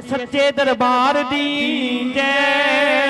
ਸੱਚੇ ਦਰਬਾਰ ਦੀ ਜੈ।